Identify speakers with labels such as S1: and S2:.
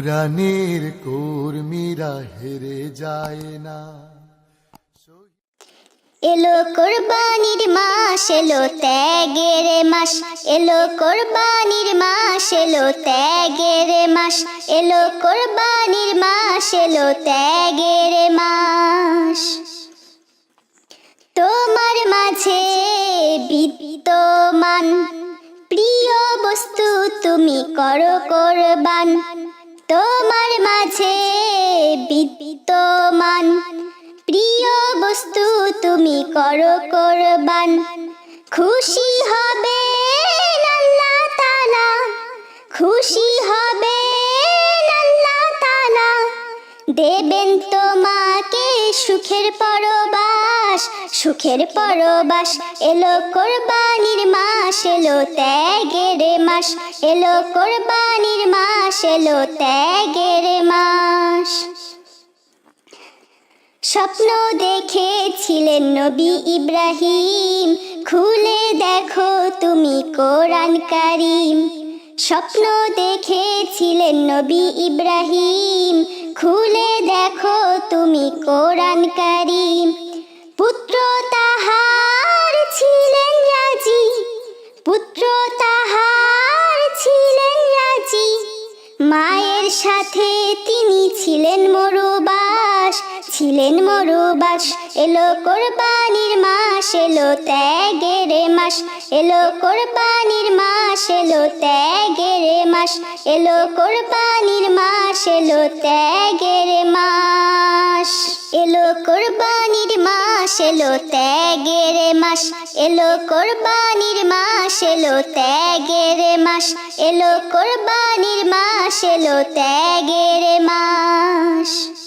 S1: কোরআনের কর্মীরা হেরে যায় না।
S2: এলো কোরবানির মাস, এলো ত্যাগের মাস, এলো কোরবানির মাস, এলো ত্যাগের মাস, এলো কোরবানির মাস, এলো ত্যাগের মাস। তোমার মাঝে বিদ্যমান, প্রিয় বস্তু তুমি করো কোরবান। তোমার মাঝে বিদ্যমান। প্রিয় বস্তু তুমি করো কোরবান। খুশি হবে তালা। খুশি হবে তালা। দেবেন তোমাকে সুখের পরবাস। সুখের পরবাস এলো কোরবানির মাস এলো ত্যাগের মাস, এলো কোরবানির মাস, এলো ত্যাগের মাস। স্বপ্ন দেখেছিলেন নবী ইব্রাহিম, খুলে দেখো তুমি কোরআন কারিম। স্বপ্ন দেখেছিলেন নবী ইব্রাহিম, খুলে দেখো তুমি কোরআন কারিম। পুত্র সাথে তিনি ছিলেন মরুবাস ছিলেন মরুবাস, এলো কোরবানির মাস, এলো ত্যাগের মাস, এলো কোরবানির মাস, এলো ত্যাগের মাস, এলো কোরবানির মাস, এলো ত্যাগের মাস, এলো কোরবানির মাস এলো ত্যাগের মাস, এলো কোরবানির মাস, এলো ত্যাগের মাস, এলো কোরবানির মাস, এলো ত্যাগের মাস।